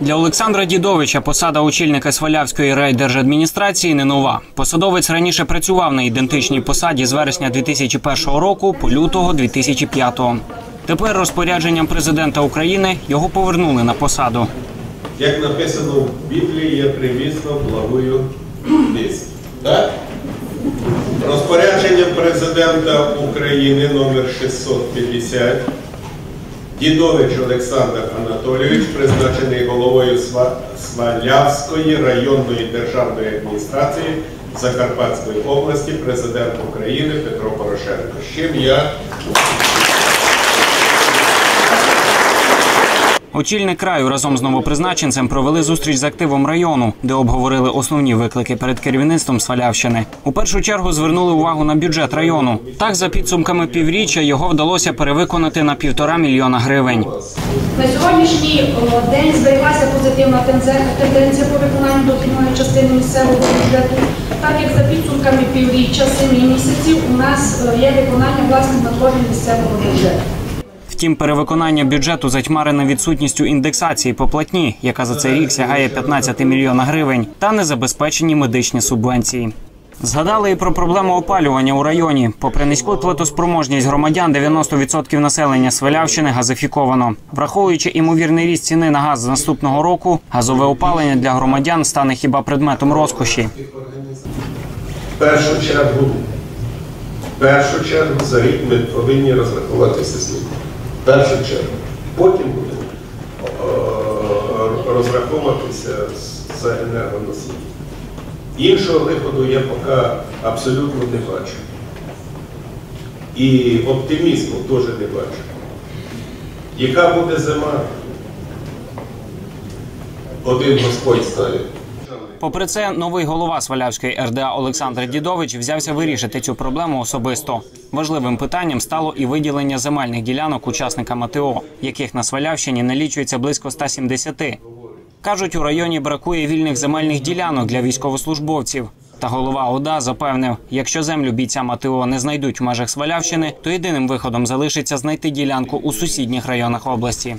Для Олександра Дідовича посада очільника Свалявської райдержадміністрації не нова. Посадовець раніше працював на ідентичній посаді з вересня 2001 року по лютого 2005. Тепер розпорядженням президента України його повернули на посаду. Як написано в Біблії, я привісно благую вість. Так? Розпорядженням президента України номер 650 Дідович Олександр Анатолійович, призначений головою Сва- Свалявської районної державної адміністрації Закарпатської області, президент України Петро Порошенко. З чим я Очільник краю разом з новопризначенцем провели зустріч з активом району, де обговорили основні виклики перед керівництвом Свалявщини. У першу чергу звернули увагу на бюджет району. Так, за підсумками півріччя його вдалося перевиконати на півтора мільйона гривень. На сьогоднішній день збереглася позитивна тенденція по виконанню дохідної частини місцевого бюджету. Так як за підсумками півріччя, семи місяців у нас е, є виконання власних надходжень місцевого бюджету. Втім, перевиконання бюджету затьмарене відсутністю індексації по платні, яка за цей рік сягає 15 мільйона гривень, та незабезпечені медичні субвенції. Згадали і про проблему опалювання у районі. Попри низьку платоспроможність громадян, 90% населення Свалявщини газифіковано. Враховуючи імовірний ріст ціни на газ з наступного року, газове опалення для громадян стане хіба предметом розкоші. В першу чергу, в першу чергу за рік ми повинні розрахуватися з ним. Першу чергу. Потім будемо е, розраховуватися за енергоносії. Іншого виходу я поки абсолютно не бачу. І оптимізму теж не бачу. Яка буде зима? Один Господь знає. Попри це, новий голова Свалявської РДА Олександр Дідович взявся вирішити цю проблему особисто. Важливим питанням стало і виділення земельних ділянок учасникам АТО, яких на Свалявщині налічується близько 170. Кажуть, у районі бракує вільних земельних ділянок для військовослужбовців. Та голова ОДА запевнив, якщо землю бійцям АТО не знайдуть в межах Свалявщини, то єдиним виходом залишиться знайти ділянку у сусідніх районах області.